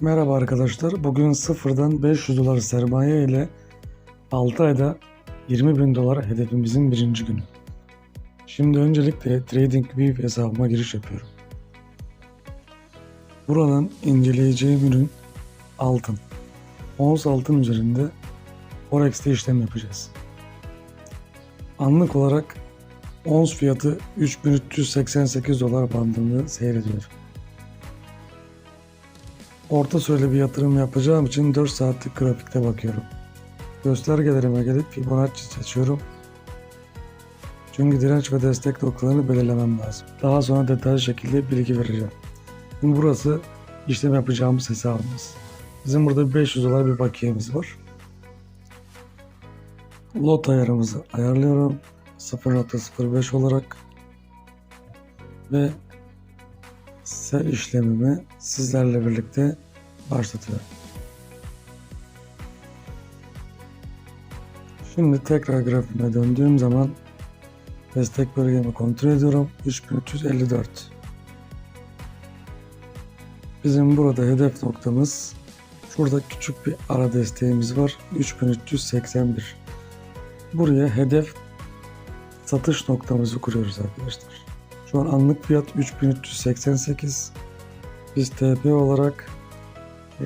Merhaba arkadaşlar. Bugün sıfırdan 500 dolar sermaye ile 6 ayda 20 bin dolar hedefimizin birinci günü. Şimdi öncelikle TradingView hesabıma giriş yapıyorum. Buradan inceleyeceğim ürün altın. Ons altın üzerinde Forex'te işlem yapacağız. Anlık olarak ons fiyatı 3388 dolar bandında seyrediyor. Orta süreli bir yatırım yapacağım için 4 saatlik grafikte bakıyorum. Göstergelerime gelip Fibonacci seçiyorum. Çünkü direnç ve destek noktalarını belirlemem lazım. Daha sonra detaylı şekilde bilgi vereceğim. Şimdi burası işlem yapacağımız hesabımız. Bizim burada 500 dolar bir bakiyemiz var. Lot ayarımızı ayarlıyorum. 0.05 olarak ve sell işlemimi sizlerle birlikte başlatıyorum. Şimdi tekrar grafiğime döndüğüm zaman destek bölgemi kontrol ediyorum. 3354. Bizim burada hedef noktamız şurada küçük bir ara desteğimiz var. 3381. Buraya hedef satış noktamızı kuruyoruz arkadaşlar. Şu an anlık fiyat 3388. Biz TP olarak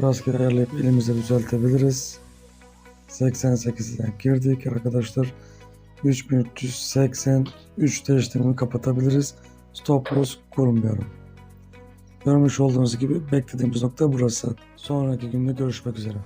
rastgele ayarlayıp elimizde düzeltebiliriz. 88'den girdik arkadaşlar. 3383 işlemini kapatabiliriz. Stop loss kurmuyorum. Görmüş olduğunuz gibi beklediğimiz nokta burası. Sonraki günde görüşmek üzere.